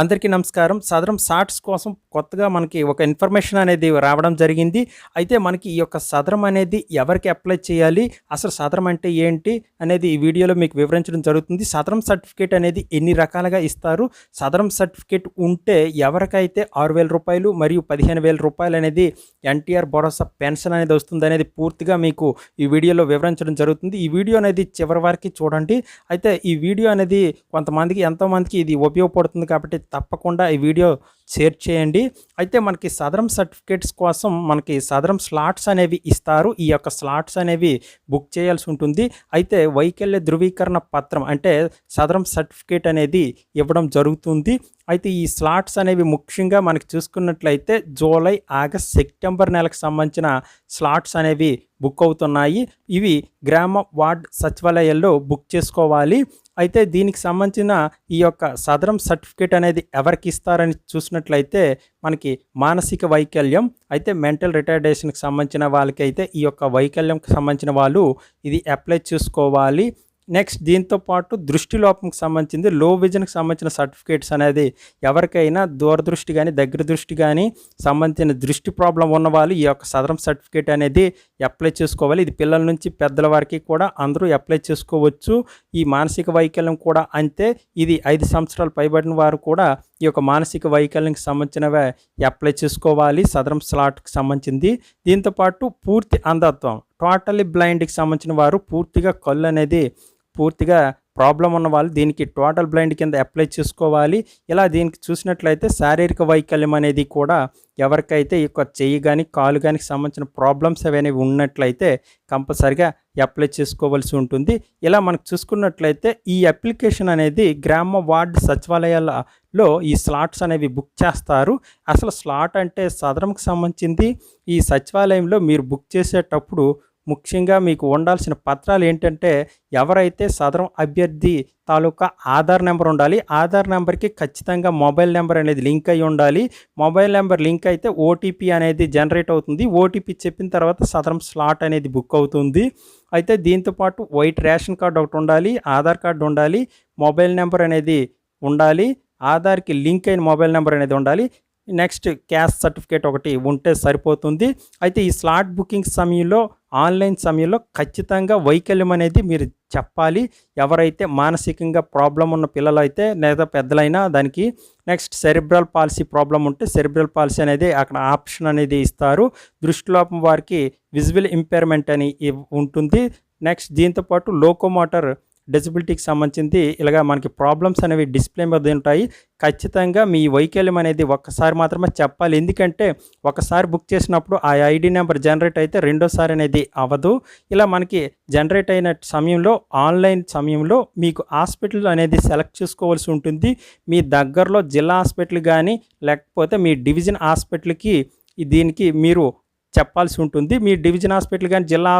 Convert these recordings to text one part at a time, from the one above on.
అందరికీ నమస్కారం. సదరం షార్ట్స్ కోసం కొత్తగా మనకి ఒక ఇన్ఫర్మేషన్ అనేది రావడం జరిగింది. అయితే మనకి ఈ యొక్క సదరం అనేది ఎవరికి అప్లై చేయాలి? అసలు సదరం అంటే ఏంటి? అనేది ఈ వీడియోలో మీకు వివరించడం జరుగుతుంది. సదరం సర్టిఫికేట్ అనేది ఎన్ని రకాలుగా ఇస్తారు? సదరం సర్టిఫికేట్ ఉంటే ఎవరికైతే ఆరు వేల రూపాయలు మరియు పదిహేను వేల రూపాయలు అనేది ఎన్టీఆర్ భరోసా పెన్షన్ అనేది వస్తుంది అనేది పూర్తిగా మీకు ఈ వీడియోలో వివరించడం జరుగుతుంది. ఈ వీడియో అనేది చివరి వరకు చూడండి. అయితే ఈ వీడియో అనేది కొంతమందికి ఎంతోమందికి ఇది ఉపయోగపడుతుంది కాబట్టి తప్పకుండా ఈ వీడియో షేర్ చేయండి. అయితే మనకి సదరం సర్టిఫికేట్స్ కోసం మనకి సదరం స్లాట్స్ అనేవి ఇస్తారు. ఈ యొక్క స్లాట్స్ అనేవి బుక్ చేయాల్సి ఉంటుంది. అయితే వైకల్య ధృవీకరణ పత్రం అంటే సదరం సర్టిఫికేట్ అనేది ఇవ్వడం జరుగుతుంది. అయితే ఈ స్లాట్స్ అనేవి ముఖ్యంగా మనకి చూసుకున్నట్లయితే జూలై ఆగస్ట్ సెప్టెంబర్ నెలకు సంబంధించిన స్లాట్స్ అనేవి బుక్ అవుతున్నాయి. ఇవి గ్రామ వార్డ్ సచివాలయాల్లో బుక్ చేసుకోవాలి. అయితే దీనికి సంబంధించిన ఈ యొక్క సదరం సర్టిఫికేట్ అనేది ఎవరికి ఇస్తారని చూసినట్లయితే మనకి మానసిక వైకల్యం అయితే మెంటల్ రిటైర్డేషన్కి సంబంధించిన వాళ్ళకి అయితే ఈ యొక్క వైకల్యంకి సంబంధించిన వాళ్ళు ఇది అప్లై చేసుకోవాలి. నెక్స్ట్ దీంతో పాటు దృష్టి లోపంకి సంబంధించింది లో విజన్కి సంబంధించిన సర్టిఫికేట్స్ అనేది ఎవరికైనా దూరదృష్టి కానీ దగ్గర దృష్టి కానీ సంబంధించిన దృష్టి ప్రాబ్లం ఉన్న వాళ్ళు ఈ యొక్క సదరం సర్టిఫికేట్ అనేది అప్లై చేసుకోవాలి. ఇది పిల్లల నుంచి పెద్దల వరకు కూడా అందరూ అప్లై చేసుకోవచ్చు. ఈ మానసిక వైకల్యం కూడా అంతే. ఇది ఐదు సంవత్సరాలు పైబడిన వారు కూడా ఈ యొక్క మానసిక వైకల్యంకి సంబంధించినవే అప్లై చేసుకోవాలి. సదరం స్లాట్కి సంబంధించింది. దీంతోపాటు పూర్తి అంధత్వం టోటలీ బ్లైండ్కి సంబంధించిన వారు పూర్తిగా కళ్ళు అనేది పూర్తిగా ప్రాబ్లం ఉన్న వాళ్ళు దీనికి టోటల్ బ్లైండ్ కింద అప్లై చేసుకోవాలి. ఇలా దీనికి చూసినట్లయితే శారీరక వైకల్యం అనేది కూడా ఎవరికైతే ఈ యొక్క చెయ్యి కానీ కాలు కానీ సంబంధించిన ప్రాబ్లమ్స్ అవనేవి ఉన్నట్లయితే కంపల్సరిగా అప్లై చేసుకోవాల్సి ఉంటుంది. ఇలా మనకు చూసుకున్నట్లయితే ఈ అప్లికేషన్ అనేది గ్రామ వార్డు సచివాలయాలలో ఈ స్లాట్స్ అనేవి బుక్ చేస్తారు. అసలు స్లాట్ అంటే సదరంకి సంబంధించింది. ఈ సచివాలయంలో మీరు బుక్ చేసేటప్పుడు ముఖ్యంగా మీకు ఉండాల్సిన పత్రాలు ఏంటంటే ఎవరైతే సదరం అభ్యర్థి తాలూకా ఆధార్ నెంబర్ ఉండాలి ఆధార్ నెంబర్కి ఖచ్చితంగా మొబైల్ నెంబర్ అనేది లింక్ అయి ఉండాలి. మొబైల్ నెంబర్ లింక్ అయితే ఓటీపీ అనేది జనరేట్ అవుతుంది. ఓటీపీ చెప్పిన తర్వాత సదరం స్లాట్ అనేది బుక్ అవుతుంది. అయితే దీంతోపాటు వైట్ రేషన్ కార్డు ఒకటి ఉండాలి ఆధార్ కార్డు ఉండాలి మొబైల్ నెంబర్ అనేది ఉండాలి ఆధార్కి లింక్ అయిన మొబైల్ నెంబర్ అనేది ఉండాలి. నెక్స్ట్ క్యాష్ సర్టిఫికేట్ ఒకటి ఉంటే సరిపోతుంది. అయితే ఈ స్లాట్ బుకింగ్ సమయంలో ఆన్లైన్ సమయంలో ఖచ్చితంగా వైకల్యం అనేది మీరు చెప్పాలి. ఎవరైతే మానసికంగా ప్రాబ్లం ఉన్న పిల్లలు అయితే లేదా పెద్దలైనా దానికి నెక్స్ట్ సెరిబ్రల్ పాలసీ ప్రాబ్లం ఉంటే సెరిబ్రల్ పాలసీ అనేది అక్కడ ఆప్షన్ అనేది ఇస్తారు. దృష్టిలోపం వారికి విజువల్ ఇంపైర్మెంట్ అని ఉంటుంది. నెక్స్ట్ దీంతోపాటు లోకోమోటర్ డిజబిలిటీకి సంబంధించింది ఇలాగా మనకి ప్రాబ్లమ్స్ అనేవి డిస్ప్లే మీద ఉంటాయి. ఖచ్చితంగా మీ వైకల్యం అనేది ఒక్కసారి మాత్రమే చెప్పాలి. ఎందుకంటే ఒకసారి బుక్ చేసినప్పుడు ఆ ఐడి నెంబర్ జనరేట్ అయితే రెండోసారి అనేది అవ్వదు. ఇలా మనకి జనరేట్ అయిన సమయంలో ఆన్లైన్ సమయంలో మీకు హాస్పిటల్ అనేది సెలెక్ట్ చేసుకోవాల్సి ఉంటుంది. మీ దగ్గరలో జిల్లా హాస్పిటల్ కానీ లేకపోతే మీ డివిజన్ హాస్పిటల్కి దీనికి మీరు చెప్పాల్సి ఉంటుంది. మీ డివిజన్ హాస్పిటల్ కానీ జిల్లా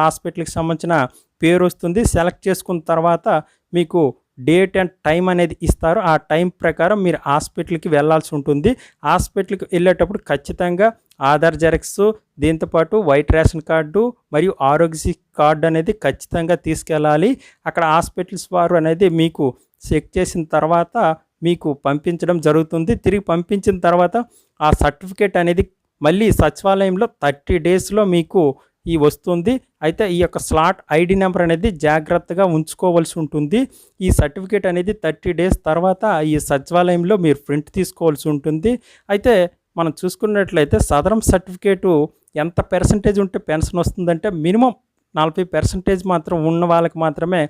హాస్పిటల్కి సంబంధించిన పేరు వస్తుంది. సెలెక్ట్ చేసుకున్న తర్వాత మీకు డేట్ అండ్ టైం అనేది ఇస్తారు. ఆ టైం ప్రకారం మీరు హాస్పిటల్కి వెళ్ళాల్సి ఉంటుంది. హాస్పిటల్కి వెళ్ళేటప్పుడు ఖచ్చితంగా ఆధార్ జెరక్స్ దీంతోపాటు వైట్ రేషన్ కార్డు మరియు ఆరోగ్యశ్రీ కార్డు అనేది ఖచ్చితంగా తీసుకెళ్ళాలి. అక్కడ హాస్పిటల్స్ వారు అనేది మీకు చెక్ చేసిన తర్వాత మీకు పంపించడం జరుగుతుంది. తిరిగి పంపించిన తర్వాత ఆ సర్టిఫికేట్ అనేది మళ్ళీ సచివాలయంలో థర్టీ డేస్లో మీకు ఈ వస్తుంది. అయితే ఈ యొక్క స్లాట్ ఐడి నెంబర్ అనేది జాగ్రత్తగా ఉంచుకోవాల్సి ఉంటుంది. ఈ సర్టిఫికేట్ అనేది థర్టీ డేస్ తర్వాత ఈ సచివాలయంలో మీరు ప్రింట్ తీసుకోవాల్సి ఉంటుంది. అయితే మనం చూసుకున్నట్లయితే సదరం సర్టిఫికేటు ఎంత పర్సంటేజ్ ఉంటే పెన్షన్ వస్తుందంటే మినిమం నలభై పర్సంటేజ్ మాత్రం ఉన్న వాళ్ళకి మాత్రమే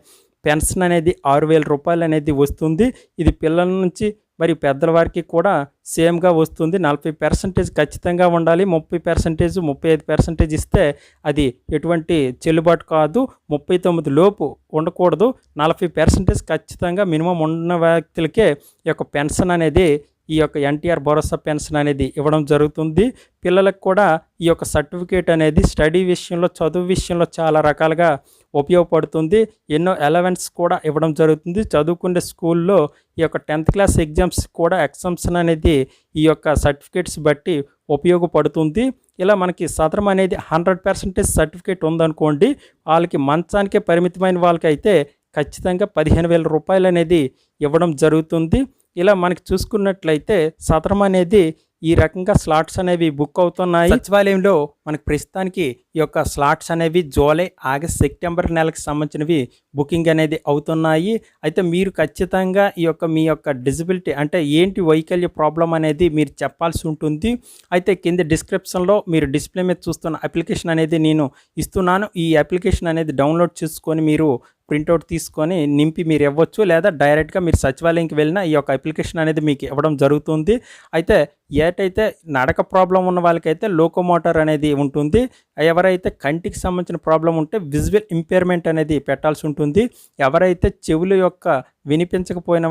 పెన్షన్ అనేది ఆరు వేల రూపాయలు అనేది వస్తుంది. ఇది పిల్లల నుంచి మరియు పెద్దల వారికి కూడా సేమ్గా వస్తుంది. నలభై పర్సెంటేజ్ ఖచ్చితంగా ఉండాలి. ముప్పై పర్సెంటేజ్ ముప్పై ఐదు పర్సెంటేజ్ ఇస్తే అది ఎటువంటి చెల్లుబాటు కాదు. ముప్పై తొమ్మిది లోపు ఉండకూడదు. నలభై పర్సెంటేజ్ ఖచ్చితంగా మినిమం ఉన్న వ్యక్తులకే ఈ యొక్క పెన్షన్ అనేది ఈ యొక్క ఎన్టీఆర్ భరోసా పెన్షన్ అనేది ఇవ్వడం జరుగుతుంది. పిల్లలకు కూడా ఈ యొక్క సర్టిఫికేట్ అనేది స్టడీ విషయంలో చదువు విషయంలో చాలా రకాలుగా ఉపయోగపడుతుంది. ఎన్నో ఎలవెన్స్ కూడా ఇవ్వడం జరుగుతుంది. చదువుకునే స్కూల్లో ఈ యొక్క టెన్త్ క్లాస్ ఎగ్జామ్స్ కూడా ఎగ్జామ్షన్ అనేది ఈ యొక్క సర్టిఫికేట్స్ బట్టి ఉపయోగపడుతుంది. ఇలా మనకి సదరం అనేది హండ్రెడ్ పర్సెంటేజ్ సర్టిఫికేట్ ఉందనుకోండి వాళ్ళకి మంచానికే పరిమితమైన వాళ్ళకైతే ఖచ్చితంగా పదిహేను వేల రూపాయలు అనేది ఇవ్వడం జరుగుతుంది. ఇలా మనకి చూసుకున్నట్లయితే సదరం అనేది ఈ రకంగా స్లాట్స్ అనేవి బుక్ అవుతున్నాయి. సచివాలయంలో మనకి ప్రస్తుతానికి ఈ యొక్క స్లాట్స్ అనేవి జూలై ఆగస్ట్ సెప్టెంబర్ నెలకు సంబంధించినవి బుకింగ్ అనేది అవుతున్నాయి. అయితే మీరు ఖచ్చితంగా ఈ యొక్క మీ యొక్క డిజబిలిటీ అంటే ఏంటి వైకల్య ప్రాబ్లం అనేది మీరు చెప్పాల్సి ఉంటుంది. అయితే కింద డిస్క్రిప్షన్లో మీరు డిస్ప్లే మీద చూస్తున్న అప్లికేషన్ అనేది నేను ఇస్తున్నాను. ఈ అప్లికేషన్ అనేది డౌన్లోడ్ చేసుకొని మీరు ప్రింట్అవుట్ తీసుకొని నింపి మీరు ఇవ్వచ్చు లేదా డైరెక్ట్గా మీరు సచివాలయంకి వెళ్ళినా ఈ యొక్క అప్లికేషన్ అనేది మీకు ఇవ్వడం జరుగుతుంది. అయితే ఏటైతే నడక ప్రాబ్లం ఉన్న వాళ్ళకైతే లోకోమోటర్ అనేది ఉంటుంది. ఎవరైతే కంటికి సంబంధించిన ప్రాబ్లం ఉంటే విజువల్ ఇంపేర్మెంట్ అనేది పెట్టాల్సి ఉంటుంది. ఎవరైతే చెవుల యొక్క వినిపించకపోయిన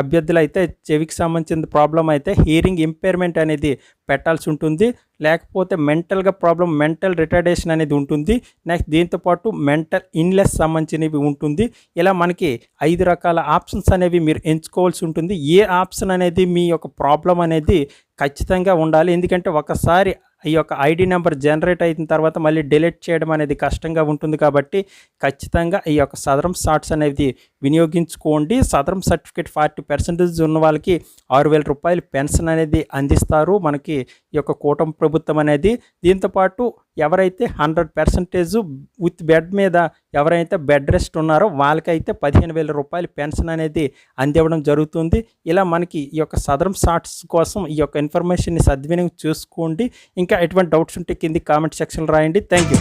అభ్యర్థులు అయితే చెవికి సంబంధించిన ప్రాబ్లం అయితే హియరింగ్ ఇంపేర్మెంట్ అనేది పెట్టాల్సి ఉంటుంది. లేకపోతే మెంటల్గా ప్రాబ్లం మెంటల్ రిటర్డేషన్ అనేది ఉంటుంది. నెక్స్ట్ దీంతోపాటు మెంటల్ ఇన్లెస్ సంబంధించినవి ఉంటుంది. ఇలా మనకి ఐదు రకాల ఆప్షన్స్ అనేవి మీరు ఎంచుకోవాల్సి ఉంటుంది. ఏ ఆప్షన్ అనేది మీ యొక్క ప్రాబ్లం అనేది ఖచ్చితంగా ఉండాలి. ఎందుకంటే ఒకసారి ఈ యొక్క ఐడి నెంబర్ జనరేట్ అయిన తర్వాత మళ్ళీ డిలీట్ చేయడం అనేది కష్టంగా ఉంటుంది కాబట్టి ఖచ్చితంగా ఈ యొక్క సదరం షార్ట్స్ అనేది వినియోగించుకోండి. సదరం సర్టిఫికేట్ ఫార్టీ పర్సెంటేజ్ ఉన్న వాళ్ళకి ఆరు వేల రూపాయలు పెన్షన్ అనేది అందిస్తారు. మనకి ఈ యొక్క కూటమి ప్రభుత్వం అనేది దీంతోపాటు ఎవరైతే హండ్రెడ్ పర్సెంటేజ్ విత్ బెడ్ మీద ఎవరైతే బెడ్ రెస్ట్ ఉన్నారో వాళ్ళకైతే పదిహేను వేల రూపాయలు పెన్షన్ అనేది అందివ్వడం జరుగుతుంది. ఇలా మనకి ఈ యొక్క సదరం షార్ట్స్ కోసం ఈ యొక్క ఇన్ఫర్మేషన్ని సద్వినియోగం చూసుకోండి. ఇంకా ఎటువంటి డౌట్స్ ఉంటే కింది కామెంట్ సెక్షన్లో రాయండి. Thank you.